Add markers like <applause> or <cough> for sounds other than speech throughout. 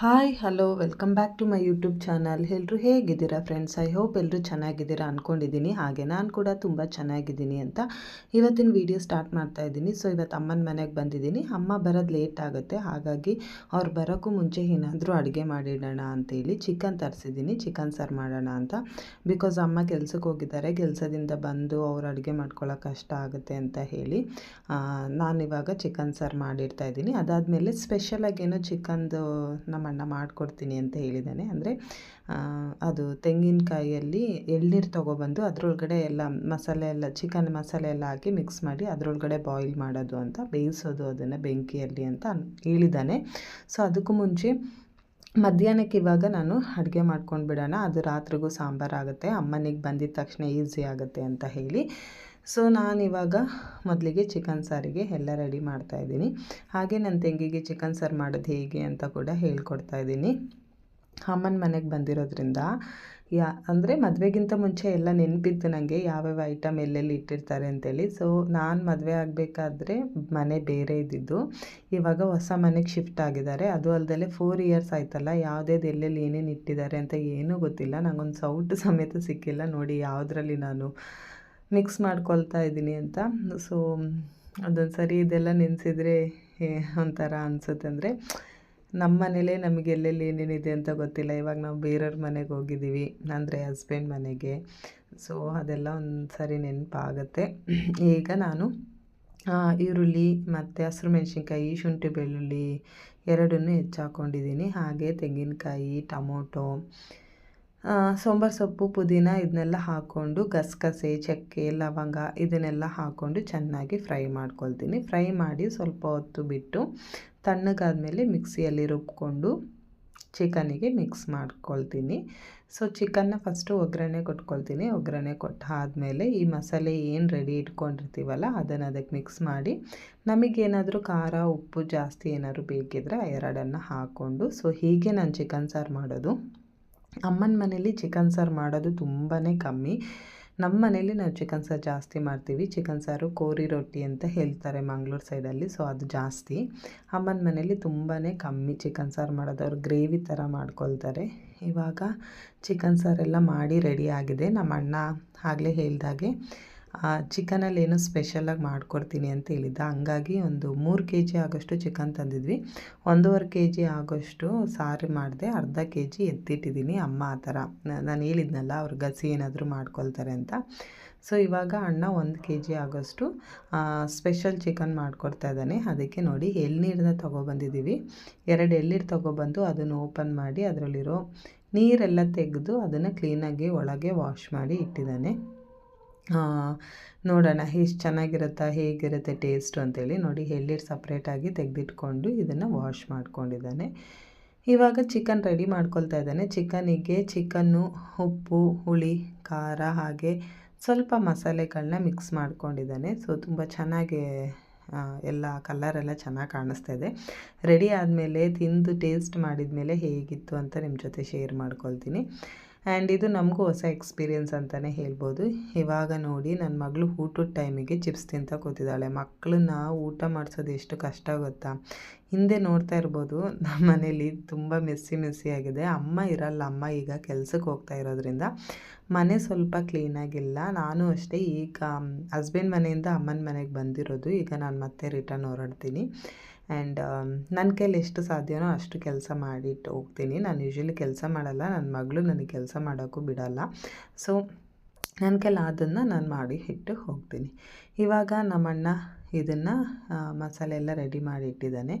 Hi, hello, welcome back to my YouTube channel. ಎಲ್ಲರೂ ಹೇಗಿದ್ದೀರಾ friends? I hope ಎಲ್ಲರೂ ಚೆನ್ನಾಗಿದ್ದೀರಾ ಅಂದ್ಕೊಂಡಿದ್ದೀನಿ ಹಾಗೆ ನಾನು ಕೂಡ ತುಂಬ ಚೆನ್ನಾಗಿದ್ದೀನಿ ಅಂತ ಇವತ್ತಿನ ವೀಡಿಯೋ ಸ್ಟಾರ್ಟ್ ಮಾಡ್ತಾ ಇದ್ದೀನಿ. ಸೊ ಇವತ್ತು ಅಮ್ಮನ ಮನೆಗೆ ಬಂದಿದ್ದೀನಿ. ಅಮ್ಮ ಬರೋದು ಲೇಟ್ ಆಗುತ್ತೆ. ಹಾಗಾಗಿ ಅವ್ರು ಬರೋಕ್ಕೂ ಮುಂಚೆ ಏನಾದರೂ ಅಡುಗೆ ಮಾಡಿಡೋಣ ಅಂತೇಳಿ ಚಿಕನ್ ತರಿಸಿದ್ದೀನಿ. ಚಿಕನ್ ಸಾರು ಮಾಡೋಣ ಅಂತ. ಬಿಕಾಸ್ ಅಮ್ಮ ಕೆಲಸಕ್ಕೆ ಹೋಗಿದ್ದಾರೆ. ಕೆಲಸದಿಂದ ಬಂದು ಅವ್ರು ಅಡುಗೆ ಮಾಡ್ಕೊಳ್ಳೋಕೆ ಕಷ್ಟ ಆಗುತ್ತೆ ಅಂತ ಹೇಳಿ ನಾನಿವಾಗ ಚಿಕನ್ ಸಾರು ಮಾಡಿರ್ತಾ ಇದ್ದೀನಿ. ಅದಾದಮೇಲೆ ಸ್ಪೆಷಲಾಗಿ ಏನೋ ಚಿಕನ್ದು ನಮ್ಮ ಅಣ್ಣ ಮಾಡಿಕೊಡ್ತೀನಿ ಅಂತ ಹೇಳಿದ್ದಾನೆ. ಅಂದರೆ ಅದು ತೆಂಗಿನಕಾಯಿಯಲ್ಲಿ ಎಳ್ನೀರು ತೊಗೊಬಂದು ಅದರೊಳಗಡೆ ಎಲ್ಲ ಮಸಾಲೆ ಎಲ್ಲ, ಚಿಕನ್ ಮಸಾಲೆ ಎಲ್ಲ ಹಾಕಿ ಮಿಕ್ಸ್ ಮಾಡಿ ಅದರೊಳಗಡೆ ಬಾಯ್ಲ್ ಮಾಡೋದು ಅಂತ, ಬೇಯಿಸೋದು ಅದನ್ನು ಬೆಂಕಿಯಲ್ಲಿ ಅಂತ ಹೇಳಿದ್ದಾನೆ. ಸೊ ಅದಕ್ಕೂ ಮುಂಚೆ ಮಧ್ಯಾಹ್ನಕ್ಕೆ ಇವಾಗ ನಾನು ಅಡುಗೆ ಮಾಡ್ಕೊಂಡು ಬಿಡೋಣ ಅದು ರಾತ್ರಿಗೂ ಸಾಂಬಾರಾಗುತ್ತೆ. ಅಮ್ಮನಿಗೆ ಬಂದಿದ ತಕ್ಷಣ ಈಸಿ ಆಗುತ್ತೆ ಅಂತ ಹೇಳಿ. ಸೊ ನಾನಿವಾಗ ಮೊದಲಿಗೆ ಚಿಕನ್ ಸಾರಿಗೆ ಎಲ್ಲ ರೆಡಿ ಮಾಡ್ತಾಯಿದ್ದೀನಿ ಹಾಗೆ ನನ್ನ ತಂಗಿಗೆ ಚಿಕನ್ ಸಾರು ಮಾಡೋದು ಹೇಗೆ ಅಂತ ಕೂಡ ಹೇಳ್ಕೊಡ್ತಾ ಇದ್ದೀನಿ. ಅಮ್ಮನ ಮನೆಗೆ ಬಂದಿರೋದ್ರಿಂದ ಯಾ, ಅಂದರೆ ಮದುವೆಗಿಂತ ಮುಂಚೆ ಎಲ್ಲ ನೆನಪಿತ್ತು ನನಗೆ ಯಾವ್ಯಾವ ಐಟಮ್ ಎಲ್ಲೆಲ್ಲಿ ಇಟ್ಟಿರ್ತಾರೆ ಅಂತೇಳಿ. ಸೊ ನಾನು ಮದುವೆ ಆಗಬೇಕಾದ್ರೆ ಮನೆ ಬೇರೆ ಇದ್ದಿದ್ದು. ಇವಾಗ ಹೊಸ ಮನೆಗೆ ಶಿಫ್ಟ್ ಆಗಿದ್ದಾರೆ. ಅದು ಅಲ್ಲದೆ ಫೋರ್ ಇಯರ್ಸ್ ಆಯ್ತಲ್ಲ ಯಾವುದೇದು ಎಲ್ಲೆಲ್ಲಿ ಏನೇನು ಇಟ್ಟಿದ್ದಾರೆ ಅಂತ ಏನೂ ಗೊತ್ತಿಲ್ಲ. ನನಗೊಂದು ಸೌಟು ಸಮೇತ ಸಿಕ್ಕಿಲ್ಲ ನೋಡಿ ಯಾವುದ್ರಲ್ಲಿ ನಾನು ಮಿಕ್ಸ್ ಮಾಡ್ಕೊಳ್ತಾ ಇದ್ದೀನಿ ಅಂತ. ಸೊ ಅದೊಂದು ಸರಿ ಇದೆಲ್ಲ ನೆನೆಸಿದ್ರೆ ಒಂಥರ ಅನಿಸುತ್ತೆ ಅಂದರೆ ನಮ್ಮ ಮನೇಲೇ ನಮಗೆ ಎಲ್ಲೆಲ್ಲಿ ಏನೇನಿದೆ ಅಂತ ಗೊತ್ತಿಲ್ಲ. ಇವಾಗ ನಾವು ಬೇರೆಯವ್ರ ಮನೆಗೆ ಹೋಗಿದ್ದೀವಿ, ಅಂದರೆ ಹಸ್ಬೆಂಡ್ ಮನೆಗೆ. ಸೊ ಅದೆಲ್ಲ ಒಂದು ಸರಿ ನೆನಪಾಗತ್ತೆ. ಈಗ ನಾನು ಈರುಳ್ಳಿ ಮತ್ತು ಹಸಿರು ಮೆಣಸಿನ್ಕಾಯಿ, ಶುಂಠಿ ಬೆಳ್ಳುಳ್ಳಿ ಎರಡನ್ನೂ ಹೆಚ್ಚಾಕೊಂಡಿದ್ದೀನಿ. ಹಾಗೆ ತೆಂಗಿನಕಾಯಿ, ಟೊಮೊಟೊ ಸಾಂಬಾರು ಸೊಪ್ಪು, ಪುದೀನ ಇದನ್ನೆಲ್ಲ ಹಾಕ್ಕೊಂಡು ಗಸಗಸೆ, ಚಕ್ಕೆ, ಲವಂಗ ಇದನ್ನೆಲ್ಲ ಹಾಕ್ಕೊಂಡು ಚೆನ್ನಾಗಿ ಫ್ರೈ ಮಾಡ್ಕೊಳ್ತೀನಿ. ಫ್ರೈ ಮಾಡಿ ಸ್ವಲ್ಪ ಹೊತ್ತು ಬಿಟ್ಟು ತಣ್ಣಗಾದ್ಮೇಲೆ ಮಿಕ್ಸಿಯಲ್ಲಿ ರುಬ್ಕೊಂಡು ಚಿಕನಿಗೆ ಮಿಕ್ಸ್ ಮಾಡ್ಕೊಳ್ತೀನಿ. ಸೊ, ಚಿಕನ್ನ ಫಸ್ಟು ಒಗ್ಗರಣೆ ಕೊಟ್ಕೊಳ್ತೀನಿ. ಒಗ್ಗರಣೆ ಕೊಟ್ಟಾದಮೇಲೆ ಈ ಮಸಾಲೆ ಏನು ರೆಡಿ ಇಟ್ಕೊಂಡಿರ್ತೀವಲ್ಲ, ಅದನ್ನು ಅದಕ್ಕೆ ಮಿಕ್ಸ್ ಮಾಡಿ ನಮಗೇನಾದರೂ ಖಾರ, ಉಪ್ಪು ಜಾಸ್ತಿ ಏನಾದರೂ ಬೇಕಿದ್ರೆ ಎರಡನ್ನು ಹಾಕ್ಕೊಂಡು ಸೊ ಹೀಗೆ ನಾನು ಚಿಕನ್ ಸಾರು ಮಾಡೋದು. ಅಮ್ಮನ ಮನೇಲಿ ಚಿಕನ್ ಸಾರು ಮಾಡೋದು ತುಂಬಾ ಕಮ್ಮಿ. ನಮ್ಮ ಮನೇಲಿ ನಾವು ಚಿಕನ್ ಸಾರು ಜಾಸ್ತಿ ಮಾಡ್ತೀವಿ. ಚಿಕನ್ ಸಾರು ಕೋರಿ ರೊಟ್ಟಿ ಅಂತ ಹೇಳ್ತಾರೆ ಮಂಗ್ಳೂರು ಸೈಡಲ್ಲಿ ಸೊ ಅದು ಜಾಸ್ತಿ. ಅಮ್ಮನ ಮನೇಲಿ ತುಂಬಾ ಕಮ್ಮಿ ಚಿಕನ್ ಸಾರು ಮಾಡೋದು. ಅವ್ರು ಗ್ರೇವಿ ಥರ ಮಾಡ್ಕೊಳ್ತಾರೆ. ಇವಾಗ ಚಿಕನ್ ಸಾರೆಲ್ಲ ಮಾಡಿ ರೆಡಿ ಆಗಿದೆ. ನಮ್ಮ ಅಣ್ಣ ಆಗಲೇ ಹೇಳ್ದಾಗೆ ಚಿಕನಲ್ಲಿ ಏನೋ ಸ್ಪೆಷಲಾಗಿ ಮಾಡ್ಕೊಡ್ತೀನಿ ಅಂತ ಹೇಳಿದ್ದ. ಹಂಗಾಗಿ ಒಂದು ಮೂರು ಕೆ ಜಿ ಆಗೋಷ್ಟು ಚಿಕನ್ ತಂದಿದ್ವಿ. ಒಂದೂವರೆ ಕೆ ಜಿ ಆಗೋಷ್ಟು ಸಾರು ಮಾಡಿದೆ, ಅರ್ಧ ಕೆ ಜಿ ಎತ್ತಿಟ್ಟಿದ್ದೀನಿ. ಅಮ್ಮ ಆ ಥರ ನಾನು ಹೇಳಿದ್ನಲ್ಲ, ಅವ್ರು ಗಸಿ ಏನಾದರೂ ಮಾಡ್ಕೊಳ್ತಾರೆ ಅಂತ. ಸೊ, ಇವಾಗ ಅಣ್ಣ ಒಂದು ಕೆ ಜಿ ಆಗೋಷ್ಟು ಸ್ಪೆಷಲ್ ಚಿಕನ್ ಮಾಡಿಕೊಡ್ತಾ ಇದ್ದಾನೆ. ಅದಕ್ಕೆ ನೋಡಿ ಎಳ್ನೀರನ್ನ ತೊಗೊಬಂದಿದ್ದೀವಿ. ಎರಡು ಎಳ್ನೀರು ತೊಗೊಬಂದು ಅದನ್ನು ಓಪನ್ ಮಾಡಿ ಅದರಲ್ಲಿರೋ ನೀರೆಲ್ಲ ತೆಗೆದು ಅದನ್ನು ಕ್ಲೀನಾಗಿ ಒಳಗೆ ವಾಶ್ ಮಾಡಿ ಇಟ್ಟಿದ್ದಾನೆ. ನೋಡೋಣ ಎಷ್ಟು ಚೆನ್ನಾಗಿರುತ್ತಾ, ಹೇಗಿರುತ್ತೆ ಟೇಸ್ಟು ಅಂತೇಳಿ ನೋಡಿ ಎಳ್ಳೀರು ಸಪ್ರೇಟಾಗಿ ತೆಗೆದಿಟ್ಕೊಂಡು ಇದನ್ನು ವಾಶ್ ಮಾಡ್ಕೊಂಡಿದ್ದಾನೆ. ಇವಾಗ ಚಿಕನ್ ರೆಡಿ ಮಾಡ್ಕೊಳ್ತಾ ಇದ್ದಾನೆ. ಚಿಕನಿಗೆ ಚಿಕನ್ನು ಉಪ್ಪು, ಹುಳಿ, ಖಾರ ಹಾಗೆ ಸ್ವಲ್ಪ ಮಸಾಲೆಗಳನ್ನ ಮಿಕ್ಸ್ ಮಾಡ್ಕೊಂಡಿದ್ದಾನೆ. ಸೊ ತುಂಬ ಚೆನ್ನಾಗಿ ಎಲ್ಲ ಕಲರೆಲ್ಲ ಚೆನ್ನಾಗಿ ಕಾಣಿಸ್ತಾ ಇದೆ. ರೆಡಿ ಆದಮೇಲೆ, ತಿಂದು ಟೇಸ್ಟ್ ಮಾಡಿದ ಮೇಲೆ ಹೇಗಿತ್ತು ಅಂತ ನಿಮ್ಮ ಜೊತೆ ಶೇರ್ ಮಾಡ್ಕೊಳ್ತೀನಿ. ಆ್ಯಂಡ್ ಇದು ನಮಗೂ ಹೊಸ ಎಕ್ಸ್ಪೀರಿಯೆನ್ಸ್ ಅಂತಲೇ ಹೇಳ್ಬೋದು. ಇವಾಗ ನೋಡಿ ನನ್ನ ಮಗಳು ಊಟದ ಟೈಮಿಗೆ ಚಿಪ್ಸ್ ತಿಂತ ಕೂತಿದ್ದಾಳೆ. ಮಕ್ಕಳನ್ನ ಊಟ ಮಾಡಿಸೋದು ಎಷ್ಟು ಕಷ್ಟ ಗೊತ್ತಾ? ಹಿಂದೆ ನೋಡ್ತಾ ಇರ್ಬೋದು ನಮ್ಮ ಮನೇಲಿ ತುಂಬ ಮೆಸ್ಸಿ ಮೆಸ್ಸಿ ಆಗಿದೆ. ಅಮ್ಮ ಇರಲ್ಲ, ಅಮ್ಮ ಈಗ ಕೆಲಸಕ್ಕೆ ಹೋಗ್ತಾ ಇರೋದ್ರಿಂದ. ಮನೆ ಸ್ವಲ್ಪ ಕ್ಲೀನಾಗಿಲ್ಲ ನಾನು ಅಷ್ಟೇ ಈಗ ಹಸ್ಬೆಂಡ್ ಮನೆಯಿಂದ ಅಮ್ಮನ ಮನೆಗೆ ಬಂದಿರೋದು. ಈಗ ನಾನು ಮತ್ತೆ ರಿಟರ್ನ್ ಹೊರಡ್ತೀನಿ. ಆ್ಯಂಡ್ ನನ್ನ ಕೈಲಿ ಎಷ್ಟು ಸಾಧ್ಯನೋ ಅಷ್ಟು ಕೆಲಸ ಮಾಡಿಟ್ಟು ಹೋಗ್ತೀನಿ. ನಾನು ಯೂಶ್ವಲಿ ಕೆಲಸ ಮಾಡಲ್ಲ. ನನ್ನ ಮಗಳು ನನಗೆ ಕೆಲಸ ಮಾಡೋಕ್ಕೂ ಬಿಡಲ್ಲ. ಸೊ ನನ್ನ ಕೈಲಿ ಅದನ್ನು ನಾನು ಮಾಡಿ ಇಟ್ಟು ಹೋಗ್ತೀನಿ. ಇವಾಗ ನಮ್ಮಣ್ಣ ಇದನ್ನು ಮಸಾಲೆ ಎಲ್ಲ ರೆಡಿ ಮಾಡಿ ಇಟ್ಟಿದ್ದಾನೆ.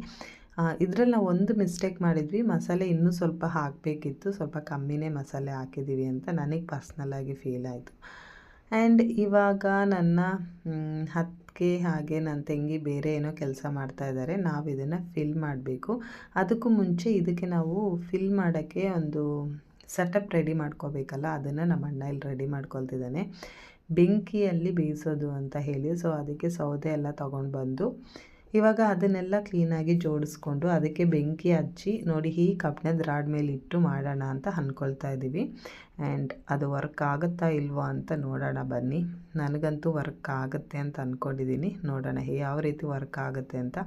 ಇದರಲ್ಲಿ ನಾವು ಒಂದು ಮಿಸ್ಟೇಕ್ ಮಾಡಿದ್ವಿ. ಮಸಾಲೆ ಇನ್ನೂ ಸ್ವಲ್ಪ ಹಾಕಬೇಕಿತ್ತು. ಸ್ವಲ್ಪ ಕಮ್ಮಿನೇ ಮಸಾಲೆ ಹಾಕಿದ್ದೀವಿ ಅಂತ ನನಗೆ ಪರ್ಸ್ನಲಾಗಿ ಫೀಲ್ ಆಯಿತು. ಆ್ಯಂಡ್ ಇವಾಗ ನನ್ನ ಹತ್ತಿಗೆ ಹಾಗೆ ನನ್ನ ತಂಗಿ ಬೇರೆ ಏನೋ ಕೆಲಸ ಮಾಡ್ತಾ ಇದ್ದಾರೆ ನಾವು ಇದನ್ನು ಫಿಲ್ ಮಾಡಬೇಕು. ಅದಕ್ಕೂ ಮುಂಚೆ ಇದಕ್ಕೆ ನಾವು ಫಿಲ್ ಮಾಡೋಕ್ಕೆ ಒಂದು ಸೆಟಪ್ ರೆಡಿ ಮಾಡ್ಕೋಬೇಕಲ್ಲ, ಅದನ್ನು ನಮ್ಮ ಅಣ್ಣ ಇಲ್ಲಿ ರೆಡಿ ಮಾಡ್ಕೊಳ್ತಿದ್ದಾನೆ ಬೆಂಕಿಯಲ್ಲಿ ಬೇಯಿಸೋದು ಅಂತ ಹೇಳಿ ಸೊ ಅದಕ್ಕೆ ಸೌದೆ ಎಲ್ಲ ತೊಗೊಂಡು ಬಂದು ಇವಾಗ ಅದನ್ನೆಲ್ಲ ಕ್ಲೀನಾಗಿ ಜೋಡಿಸ್ಕೊಂಡು ಅದಕ್ಕೆ ಬೆಂಕಿ ಹಚ್ಚಿ ನೋಡಿ ಈ ಕಬ್ಬಿಣದ ರಾಡ್ ಮೇಲೆ ಇಟ್ಟು ಮಾಡೋಣ ಅಂತ ಅಂದ್ಕೊಳ್ತಾ ಇದ್ದೀವಿ. ಆ್ಯಂಡ್ ಅದು ವರ್ಕ್ ಆಗುತ್ತಾ ಇಲ್ವಾ ಅಂತ ನೋಡೋಣ ಬನ್ನಿ. ನನಗಂತೂ ವರ್ಕ್ ಆಗುತ್ತೆ ಅಂತ ಅಂದ್ಕೊಂಡಿದ್ದೀನಿ ನೋಡೋಣ ಯಾವ ರೀತಿ ವರ್ಕ್ ಆಗುತ್ತೆ ಅಂತ.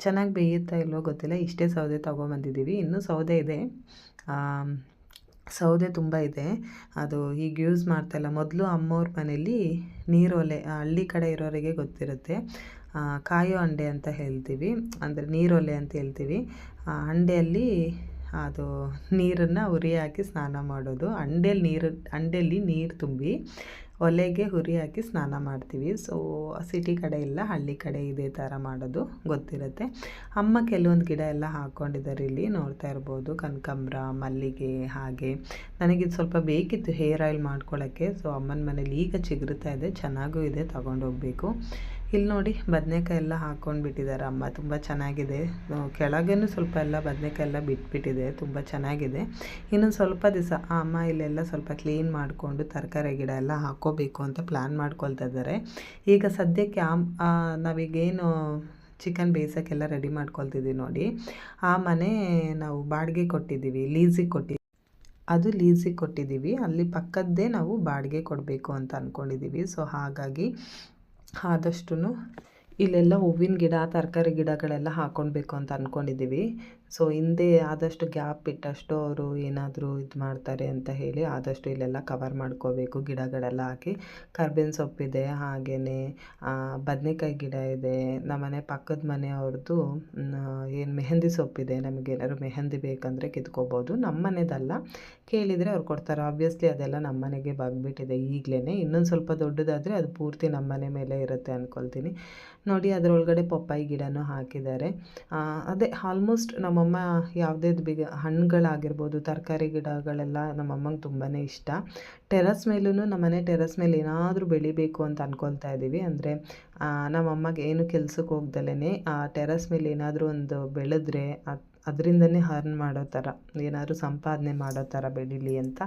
ಚೆನ್ನಾಗಿ ಬೇಯುತ್ತಾ ಇಲ್ವೋ ಗೊತ್ತಿಲ್ಲ. ಇಷ್ಟೇ ಸೌದೆ ತೊಗೊಂಬಂದಿದ್ದೀವಿ. ಇನ್ನೂ ಸೌದೆ ಇದೆ. ಸೌದೆ ತುಂಬ ಇದೆ. ಅದು ಈಗ ಯೂಸ್ ಮಾಡ್ತಾಯಿಲ್ಲ ಮೊದಲು ಅಮ್ಮವ್ರ ಮನೇಲಿ ನೀರೊಲೆ, ಹಳ್ಳಿ ಕಡೆ ಇರೋರಿಗೆ ಗೊತ್ತಿರುತ್ತೆ. ಕಾಯೋ ಹಂಡೆ ಅಂತ ಹೇಳ್ತೀವಿ. ಅಂದರೆ ನೀರೊಲೆ ಅಂತ ಹೇಳ್ತೀವಿ. ಹಂಡೆಯಲ್ಲಿ ಅದು ನೀರನ್ನು ಉರಿ ಹಾಕಿ ಸ್ನಾನ ಮಾಡೋದು. ಹಂಡೆಲಿ ನೀರು ಹಂಡೆಯಲ್ಲಿ ನೀರು ತುಂಬಿ ಒಲೆಗೆ ಹುರಿ ಹಾಕಿ ಸ್ನಾನ ಮಾಡ್ತೀವಿ. ಸೊ ಸಿಟಿ ಕಡೆ ಇಲ್ಲ, ಹಳ್ಳಿ ಕಡೆ ಇದೇ ಥರ ಮಾಡೋದು ಗೊತ್ತಿರುತ್ತೆ. ಅಮ್ಮ ಕೆಲವೊಂದು ಗಿಡ ಎಲ್ಲ ಹಾಕ್ಕೊಂಡಿದ್ದಾರೆ ಇಲ್ಲಿ, ನೋಡ್ತಾ ಇರ್ಬೋದು. ಕನಕಾಂಬ್ರ, ಮಲ್ಲಿಗೆ ಹಾಗೆ. ನನಗಿದು ಸ್ವಲ್ಪ ಬೇಕಿತ್ತು ಹೇರ್ ಆಯಿಲ್ ಮಾಡ್ಕೊಳ್ಳೋಕ್ಕೆ ಸೊ ಅಮ್ಮನ ಮನೇಲಿ ಈಗ ಚಿಗುರುತ್ತಾ ಇದೆ, ಚೆನ್ನಾಗೂ ಇದೆ ತಗೊಂಡೋಗ್ಬೇಕು ಇಲ್ಲಿ ನೋಡಿ ಬದನೆಕಾಯಿ ಎಲ್ಲ ಹಾಕ್ಕೊಂಡು ಬಿಟ್ಟಿದ್ದಾರೆ ಅಮ್ಮ. ತುಂಬ ಚೆನ್ನಾಗಿದೆ. ಕೆಳಗೇನು ಸ್ವಲ್ಪ ಎಲ್ಲ ಬದನೆಕಾಯಿ ಎಲ್ಲ ಬಿಟ್ಬಿಟ್ಟಿದೆ. ತುಂಬ ಚೆನ್ನಾಗಿದೆ. ಇನ್ನೊಂದು ಸ್ವಲ್ಪ ದಿವಸ ಆ ಅಮ್ಮ ಇಲ್ಲೆಲ್ಲ ಸ್ವಲ್ಪ ಕ್ಲೀನ್ ಮಾಡಿಕೊಂಡು ತರಕಾರಿ ಗಿಡ ಎಲ್ಲ ಹಾಕ್ಕೋಬೇಕು ಅಂತ ಪ್ಲ್ಯಾನ್ ಮಾಡ್ಕೊಳ್ತಾ ಇದ್ದಾರೆ. ಈಗ ಸದ್ಯಕ್ಕೆ ಆ ನಾವೀಗೇನು ಚಿಕನ್ ಬೇಯಿಸೋಕ್ಕೆಲ್ಲ ರೆಡಿ ಮಾಡ್ಕೊಳ್ತಿದ್ದೀವಿ ನೋಡಿ. ಆ ಮನೆ ನಾವು ಬಾಡಿಗೆ ಕೊಟ್ಟಿದ್ದೀವಿ ಲೀಸಿಗೆ ಕೊಟ್ಟಿದ್ದೀವಿ. ಅದು ಲೀಸಿಗೆ ಕೊಟ್ಟಿದ್ದೀವಿ. ಅಲ್ಲಿ ಪಕ್ಕದ್ದೇ ನಾವು ಬಾಡಿಗೆ ಕೊಡಬೇಕು ಅಂತ ಅಂದ್ಕೊಂಡಿದ್ದೀವಿ ಸೊ ಹಾಗಾಗಿ ಆದಷ್ಟು ಇಲ್ಲೆಲ್ಲ ಹೂವಿನ ಗಿಡ ತರಕಾರಿ ಗಿಡಗಳೆಲ್ಲ ಹಾಕೊಳ್ಬೇಕು ಅಂತ ಅಂದ್ಕೊಂಡಿದ್ದೀವಿ ಸೊ, ಹಿಂದೆ ಆದಷ್ಟು ಗ್ಯಾಪ್ ಇಟ್ಟಷ್ಟು ಅವರು ಏನಾದರೂ ಇದು ಮಾಡ್ತಾರೆ ಅಂತ ಹೇಳಿ ಆದಷ್ಟು ಇಲ್ಲೆಲ್ಲ ಕವರ್ ಮಾಡ್ಕೋಬೇಕು. ಗಿಡಗಳೆಲ್ಲ ಹಾಕಿ ಕರ್ಬೇವಿನ ಸೊಪ್ಪಿದೆ ಹಾಗೆಯೇ ಬದನೆಕಾಯಿ ಗಿಡ ಇದೆ. ನಮ್ಮನೆ ಪಕ್ಕದ ಮನೆಯವ್ರದ್ದು ಏನು ಮೆಹಂದಿ ಸೊಪ್ಪಿದೆ ನಮಗೆ ಏನಾದ್ರು ಮೆಹಂದಿ ಬೇಕಂದರೆ ಕಿತ್ಕೋಬೋದು. ನಮ್ಮ ಮನೆದಲ್ಲ. ಕೇಳಿದರೆ ಅವ್ರು ಕೊಡ್ತಾರೆ. ಆಬ್ವಿಯಸ್ಲಿ ಅದೆಲ್ಲ ನಮ್ಮ ಮನೆಗೆ ಬಗ್ಬಿಟ್ಟಿದೆ ಈಗಲೇ ಇನ್ನೊಂದು ಸ್ವಲ್ಪ ದೊಡ್ಡದಾದರೆ ಅದು ಪೂರ್ತಿ ನಮ್ಮ ಮನೆ ಮೇಲೆ ಇರುತ್ತೆ ಅಂದ್ಕೊಳ್ತೀನಿ ನೋಡಿ, ಅದರೊಳಗಡೆ ಪಪ್ಪಾಯಿ ಗಿಡನೂ ಹಾಕಿದ್ದಾರೆ. ಅದೇ ಆಲ್ಮೋಸ್ಟ್ ನಮ್ಮಮ್ಮ ಯಾವುದೇ ಬಿಗ ಹಣ್ಣುಗಳಾಗಿರ್ಬೋದು, ತರಕಾರಿ ಗಿಡಗಳೆಲ್ಲ ನಮ್ಮಮ್ಮಂಗೆ ತುಂಬಾ ಇಷ್ಟ. ಟೆರಸ್ ಮೇಲೂ ನಮ್ಮನೆ ಟೆರಸ್ ಮೇಲೆ ಏನಾದರೂ ಬೆಳಿಬೇಕು ಅಂತ ಅಂದ್ಕೊಳ್ತಾ ಇದ್ದೀವಿ. ಅಂದರೆ ನಮ್ಮಮ್ಮಗೆ ಏನು ಕೆಲ್ಸಕ್ಕೆ ಹೋಗ್ದಲೇ ಆ, ಟೆರಸ್ ಮೇಲೆ ಏನಾದರೂ ಒಂದು ಬೆಳೆದ್ರೆ ಅದರಿಂದನೇ ಹರ್ನ್ ಮಾಡೋ ಥರ, ಏನಾದರೂ ಸಂಪಾದನೆ ಮಾಡೋ ಥರ ಬೆಳೀಲಿ ಅಂತ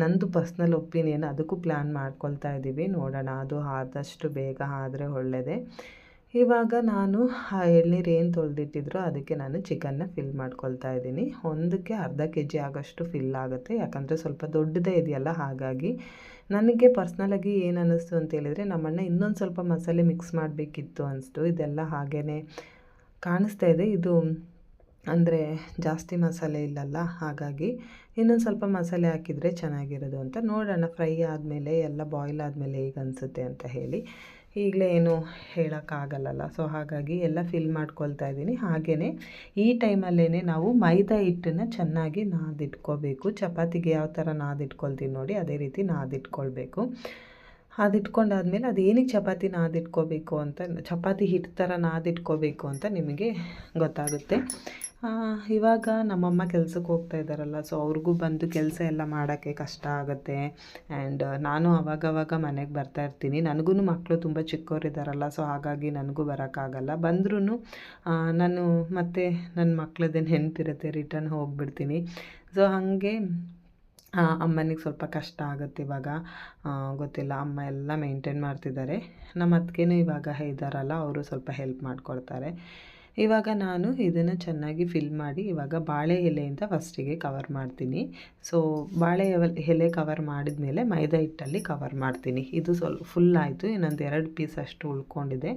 ನಂದು ಪರ್ಸ್ನಲ್ ಒಪಿನಿಯನ್ ಅದಕ್ಕೂ ಪ್ಲ್ಯಾನ್ ಮಾಡ್ಕೊಳ್ತಾ ಇದ್ದೀವಿ. ನೋಡೋಣ, ಅದು ಆದಷ್ಟು ಬೇಗ ಆದರೆ ಒಳ್ಳೆಯದೇ ಇವಾಗ ನಾನು ಆ ಏನು ತೊಳೆದಿಟ್ಟಿದ್ರು ಅದಕ್ಕೆ ನಾನು ಚಿಕನ್ನ ಫಿಲ್ ಮಾಡ್ಕೊಳ್ತಾ ಇದ್ದೀನಿ. ಒಂದಕ್ಕೆ ಅರ್ಧ ಕೆ ಜಿ ಆಗೋಷ್ಟು ಫಿಲ್ ಆಗುತ್ತೆ. ಯಾಕಂದರೆ ಸ್ವಲ್ಪ ದೊಡ್ಡದೇ ಇದೆಯಲ್ಲ, ಹಾಗಾಗಿ ನನಗೆ ಪರ್ಸ್ನಲಾಗಿ ಏನು ಅನ್ನಿಸ್ತು ಅಂತ ಹೇಳಿದರೆ, ನಮ್ಮಣ್ಣ ಇನ್ನೊಂದು ಸ್ವಲ್ಪ ಮಸಾಲೆ ಮಿಕ್ಸ್ ಮಾಡಬೇಕಿತ್ತು ಅನಿಸ್ತು. ಇದೆಲ್ಲ ಹಾಗೇ ಕಾಣಿಸ್ತಾ ಇದೆ. ಇದು ಅಂದರೆ ಜಾಸ್ತಿ ಮಸಾಲೆ ಇಲ್ಲಲ್ಲ, ಹಾಗಾಗಿ ಇನ್ನೊಂದು ಸ್ವಲ್ಪ ಮಸಾಲೆ ಹಾಕಿದರೆ ಚೆನ್ನಾಗಿರೋದು ಅಂತ ನೋಡೋಣ. ಫ್ರೈ ಆದಮೇಲೆ, ಎಲ್ಲ ಬಾಯ್ಲ್ ಆದಮೇಲೆ ಹೇಗೆ ಅನಿಸುತ್ತೆ ಅಂತ ಹೇಳಿ. ಈಗಲೇ ಏನು ಹೇಳೋಕ್ಕಾಗಲ್ಲಲ್ಲ. ಸೊ ಹಾಗಾಗಿ ಎಲ್ಲ ಫಿಲ್ ಮಾಡ್ಕೊಳ್ತಾ ಇದ್ದೀನಿ. ಹಾಗೆಯೇ ಈ ಟೈಮಲ್ಲೇ ನಾವು ಮೈದಾ ಹಿಟ್ಟನ್ನು ಚೆನ್ನಾಗಿ ನಾದಿಟ್ಕೋಬೇಕು. ಚಪಾತಿಗೆ ಯಾವ ಥರ ನಾದಿಟ್ಕೊಳ್ತೀವಿ ನೋಡಿ, ಅದೇ ರೀತಿ ನಾದಿಟ್ಕೊಳ್ಬೇಕು. ಅದಿಟ್ಕೊಂಡಾದ್ಮೇಲೆ ಅದು ಏನಕ್ಕೆ ಚಪಾತಿ ನಾದಿಟ್ಕೋಬೇಕು ಅಂತ, ಚಪಾತಿ ಹಿಟ್ಟು ಥರ ನಾದಿಟ್ಕೋಬೇಕು ಅಂತ ನಿಮಗೆ ಗೊತ್ತಾಗುತ್ತೆ. ಇವಾಗ ನಮ್ಮಮ್ಮ ಕೆಲ್ಸಕ್ಕೆ ಹೋಗ್ತಾ ಇದ್ದಾರಲ್ಲ, ಸೊ ಅವ್ರಿಗೂ ಬಂದು ಕೆಲಸ ಎಲ್ಲ ಮಾಡೋಕ್ಕೆ ಕಷ್ಟ ಆಗುತ್ತೆ. ಆ್ಯಂಡ್ ನಾನು ಅವಾಗವಾಗ ಮನೆಗೆ ಬರ್ತಾ ಇರ್ತೀನಿ. ನನಗೂ ಮಕ್ಕಳು ತುಂಬ ಚಿಕ್ಕವರಿದ್ದಾರಲ್ಲ ಸೊ ಹಾಗಾಗಿ ನನಗೂ ಬರೋಕ್ಕಾಗಲ್ಲ. ಬಂದ್ರೂ ನಾನು ಮತ್ತೆ ನನ್ನ ಮಕ್ಳದ್ದು ನೆನಪಿರುತ್ತೆ, ರಿಟರ್ನ್ ಹೋಗಿಬಿಡ್ತೀನಿ. ಸೊ ಹಾಗೆ ಅಮ್ಮನಿಗೆ ಸ್ವಲ್ಪ ಕಷ್ಟ ಆಗುತ್ತೆ ಇವಾಗ. ಗೊತ್ತಿಲ್ಲ, ಅಮ್ಮ ಎಲ್ಲ ಮೇಂಟೈನ್ ಮಾಡ್ತಿದ್ದಾರೆ. ನಮ್ಮ ಅತ್ತಿಗೆನೂ ಇವಾಗ ಇದ್ದಾರಲ್ಲ ಅವರು ಸ್ವಲ್ಪ ಹೆಲ್ಪ್ ಮಾಡಿಕೊಡ್ತಾರೆ. ಇವಾಗ ನಾನು ಇದನ್ನು ಚೆನ್ನಾಗಿ ಫಿಲ್ ಮಾಡಿ, ಇವಾಗ ಬಾಳೆ ಎಲೆಯಿಂದ ಫಸ್ಟಿಗೆ ಕವರ್ ಮಾಡ್ತೀನಿ. ಸೊ ಬಾಳೆ ಎಲೆ ಕವರ್ ಮಾಡಿದ ಮೇಲೆ ಮೈದಾ ಹಿಟ್ಟಲ್ಲಿ ಕವರ್ ಮಾಡ್ತೀನಿ. ಇದು ಸ್ವಲ್ಪ ಫುಲ್ ಆಯಿತು, ಇನ್ನೊಂದು ಎರಡು ಪೀಸ್ ಅಷ್ಟು ಉಳ್ಕೊಂಡಿದೆ.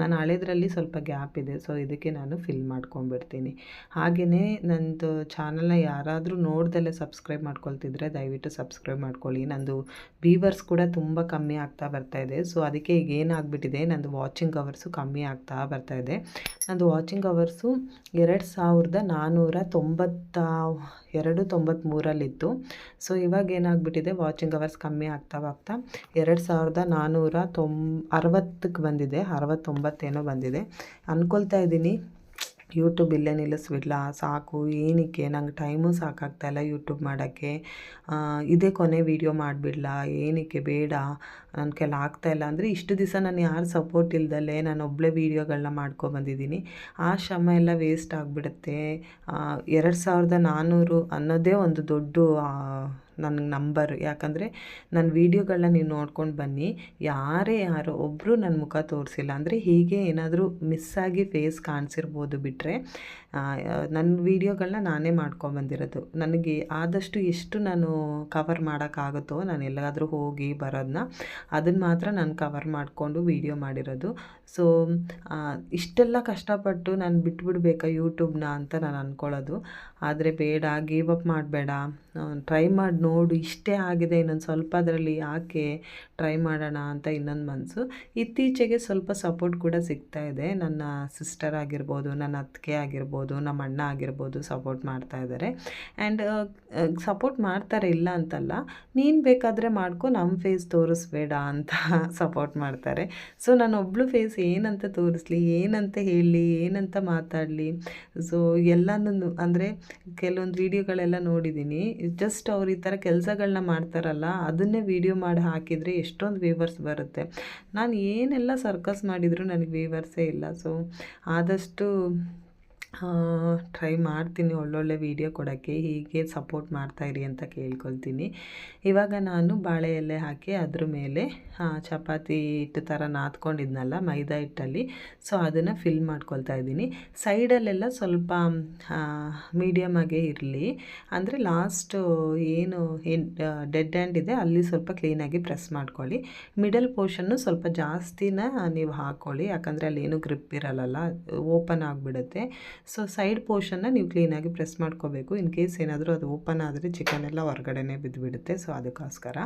ನಾನು ಹಳೆದ್ರಲ್ಲಿ ಸ್ವಲ್ಪ ಗ್ಯಾಪ್ ಇದೆ ಸೊ ಇದಕ್ಕೆ ನಾನು ಫಿಲ್ ಮಾಡ್ಕೊಂಡ್ಬಿಡ್ತೀನಿ. ಹಾಗೆಯೇ ನಂದು ಚಾನಲ್ನ ಯಾರಾದರೂ ನೋಡ್ದಲ್ಲೇ ಸಬ್ಸ್ಕ್ರೈಬ್ ಮಾಡ್ಕೊಳ್ತಿದ್ರೆ ದಯವಿಟ್ಟು ಸಬ್ಸ್ಕ್ರೈಬ್ ಮಾಡ್ಕೊಳ್ಳಿ. ನಂದು ವೀವರ್ಸ್ ಕೂಡ ತುಂಬ ಕಮ್ಮಿ ಆಗ್ತಾ ಬರ್ತಾ ಇದೆ. ಸೊ ಅದಕ್ಕೆ ಈಗ ಏನಾಗ್ಬಿಟ್ಟಿದೆ, ನಂದು ವಾಚಿಂಗ್ ಅವರ್ಸು ಕಮ್ಮಿ ಆಗ್ತಾ ಬರ್ತಾ ಇದೆ. ನಂದು ವಾಚಿಂಗ್ ಅವರ್ಸು ಎರಡು ಸಾವಿರದ ನಾನ್ನೂರ ತೊಂಬತ್ತ ಎರಡು ತೊಂಬತ್ತ್ಮೂರಲ್ಲಿತ್ತು ಸೊ ಇವಾಗ ಏನಾಗ್ಬಿಟ್ಟಿದೆ? ವಾಚಿಂಗ್ ಅವರ್ಸ್ ಕಮ್ಮಿ ಆಗ್ತಾ ಆಗ್ತಾ ಎರಡು ಸಾವಿರದ ನಾನ್ನೂರ ತೊಂಬ ಅರವತ್ತಕ್ಕೆ ಬಂದಿದೆ, ಅರವತ್ತೊಂಬತ್ತೇನೋ ಬಂದಿದೆ. ಅಂದ್ಕೊಳ್ತಾ ಇದ್ದೀನಿ ಯೂಟ್ಯೂಬ್ ಇಲ್ಲೇ ನಿಲ್ಲಿಸ್ಬಿಡ್ಲಾ, ಸಾಕು, ಏನಕ್ಕೆ? ನಂಗೆ ಟೈಮು ಸಾಕಾಗ್ತಾಯಿಲ್ಲ ಯೂಟ್ಯೂಬ್ ಮಾಡೋಕ್ಕೆ. ಇದೇ ಕೊನೆ ವೀಡಿಯೋ ಮಾಡಿಬಿಡ್ಲಾ, ಏನಕ್ಕೆ? ಬೇಡ ನನ್ನ ಕೆಲ ಆಗ್ತಾಯಿಲ್ಲ ಅಂದರೆ ಇಷ್ಟು ದಿವಸ ನಾನು ಯಾರು ಸಪೋರ್ಟ್ ಇಲ್ಲದಲ್ಲೇ ನಾನು ಒಬ್ಬಳೇ ವೀಡಿಯೋಗಳನ್ನ ಮಾಡ್ಕೊಬಂದಿದ್ದೀನಿ ಆ ಶ್ರಮ ಎಲ್ಲ ವೇಸ್ಟ್ ಆಗಿಬಿಡುತ್ತೆ. ಎರಡು ಸಾವಿರದ ನಾನ್ನೂರು ಅನ್ನೋದೇ ಒಂದು ದೊಡ್ಡ ನನಗೆ ನಂಬರ್, ಯಾಕಂದರೆ ನನ್ನ ವೀಡಿಯೋಗಳನ್ನ ನೀವು ನೋಡ್ಕೊಂಡು ಬನ್ನಿ. ಯಾರೇ ಯಾರು ಒಬ್ಬರು ನನ್ನ ಮುಖ ತೋರಿಸಿಲ್ಲ ಅಂದರೆ ಹೀಗೆ ಏನಾದರೂ ಮಿಸ್ಸಾಗಿ ಫೇಸ್ ಕಾಣಿಸಿರ್ಬೋದು ಬಿಟ್ಟರೆ ನನ್ನ ವೀಡಿಯೋಗಳನ್ನ ನಾನೇ ಮಾಡ್ಕೊಂಬಂದಿರೋದು ನನಗೆ ಆದಷ್ಟು ಎಷ್ಟು ನಾನು ಕವರ್ ಮಾಡೋಕ್ಕಾಗುತ್ತೋ, ನಾನು ಎಲ್ಲಾದರೂ ಹೋಗಿ ಬರೋದನ್ನ ಅದನ್ನು ಮಾತ್ರ ನಾನು ಕವರ್ ಮಾಡಿಕೊಂಡು ವೀಡಿಯೋ ಮಾಡಿರೋದು. ಸೊ ಇಷ್ಟೆಲ್ಲ ಕಷ್ಟಪಟ್ಟು ನಾನು ಬಿಟ್ಬಿಡ್ಬೇಕಾ ಯೂಟ್ಯೂಬ್ನ ಅಂತ ನಾನು ಅಂದ್ಕೊಳ್ಳೋದು ಆದರೆ ಬೇಡ ಗೀವ್ ಅಪ್ ಮಾಡಬೇಡ. ಟ್ರೈ ಮಾಡಿ ನೋಡು ಇಷ್ಟೇ ಆಗಿದೆ. ಇನ್ನೊಂದು ಸ್ವಲ್ಪ ಅದರಲ್ಲಿ ಯಾಕೆ ಟ್ರೈ ಮಾಡೋಣ ಅಂತ ಇನ್ನೊಂದು ಮನಸ್ಸು. ಇತ್ತೀಚೆಗೆ ಸ್ವಲ್ಪ ಸಪೋರ್ಟ್ ಕೂಡ ಸಿಗ್ತಾ ಇದೆ. ನನ್ನ ಸಿಸ್ಟರ್ ಆಗಿರ್ಬೋದು, ನನ್ನ ಅತ್ತಿಗೆ ಆಗಿರ್ಬೋದು, ನಮ್ಮ ಅಣ್ಣ ಆಗಿರ್ಬೋದು ಸಪೋರ್ಟ್ ಮಾಡ್ತಾ ಇದ್ದಾರೆ. ಆ್ಯಂಡ್ ಸಪೋರ್ಟ್ ಮಾಡ್ತಾರೆ ಇಲ್ಲ ಅಂತಲ್ಲ, ನೀನು ಬೇಕಾದರೆ ಮಾಡ್ಕೊ ನಮ್ಮ ಫೇಸ್ ತೋರಿಸ್ಬೇಡ ಅಂತ <laughs> ಸಪೋರ್ಟ್ ಮಾಡ್ತಾರೆ. ಸೊ, ನಾನು ಒಬ್ಳು ಫೇಸ್ ಏನಂತ ತೋರಿಸ್ಲಿ, ಏನಂತ ಹೇಳಲಿ, ಏನಂತ ಮಾತಾಡಲಿ, ಸೊ ಎಲ್ಲನೂ ಅಂದರೆ ಕೆಲವೊಂದು ವೀಡಿಯೋಗಳೆಲ್ಲ ನೋಡಿದ್ದೀನಿ. ಜಸ್ಟ್ ಅವ್ರು ಈ ಥರ ಕೆಲಸಗಳನ್ನ ಮಾಡ್ತಾರಲ್ಲ, ಅದನ್ನೇ ವೀಡಿಯೋ ಮಾಡಿ ಹಾಕಿದರೆ ಎಷ್ಟೊಂದು ವೀವರ್ಸ್ ಬರುತ್ತೆ. ನಾನು ಏನೆಲ್ಲ ಸರ್ಕಸ್ ಮಾಡಿದರೂ ನನಗೆ ವ್ಯೂವರ್ಸೇ ಇಲ್ಲ. ಸೊ ಆದಷ್ಟು ಟ್ರೈ ಮಾಡ್ತೀನಿ ಒಳ್ಳೊಳ್ಳೆ ವೀಡಿಯೋ ಕೊಡೋಕ್ಕೆ. ಹೀಗೆ ಸಪೋರ್ಟ್ ಮಾಡ್ತಾಯಿರಿ ಅಂತ ಕೇಳ್ಕೊಳ್ತೀನಿ. ಇವಾಗ ನಾನು ಬಾಳೆ ಎಲೆ ಹಾಕಿ ಅದ್ರ ಮೇಲೆ ಚಪಾತಿ ಹಿಟ್ಟು ಥರ ನಾದ್ಕೊಂಡಿದ್ನಲ್ಲ, ಮೈದಾ ಹಿಟ್ಟಲ್ಲಿ. ಸೊ ಅದನ್ನು ಫಿಲ್ ಮಾಡ್ಕೊಳ್ತಾ ಇದ್ದೀನಿ. ಸೈಡಲ್ಲೆಲ್ಲ ಸ್ವಲ್ಪ ಮೀಡಿಯಮ್ ಆಗೇ ಇರಲಿ. ಅಂದರೆ ಲಾಸ್ಟು ಏನು ಏನು ಡೆಡ್ ಹ್ಯಾಂಡ್ ಇದೆ, ಅಲ್ಲಿ ಸ್ವಲ್ಪ ಕ್ಲೀನಾಗಿ ಪ್ರೆಸ್ ಮಾಡ್ಕೊಳ್ಳಿ. ಮಿಡಲ್ ಪೋರ್ಷನ್ನು ಸ್ವಲ್ಪ ಜಾಸ್ತಿನ ನೀವು ಹಾಕ್ಕೊಳ್ಳಿ ಯಾಕಂದರೆ ಅಲ್ಲಿ ಏನು ಗ್ರಿಪ್ ಇರಲ್ಲ ಓಪನ್ ಆಗಿಬಿಡುತ್ತೆ. ಸೊ ಸೈಡ್ ಪೋರ್ಷನ್ನ ನೀವು ಕ್ಲೀನಾಗಿ ಪ್ರೆಸ್ ಮಾಡ್ಕೋಬೇಕು. ಇನ್ ಕೇಸ್ ಏನಾದರೂ ಅದು ಓಪನ್ ಆದರೆ ಚಿಕನ್ ಎಲ್ಲ ಹೊರಗಡೆನೇ ಬಿದ್ದುಬಿಡುತ್ತೆ ಸೊ ಅದಕ್ಕೋಸ್ಕರ.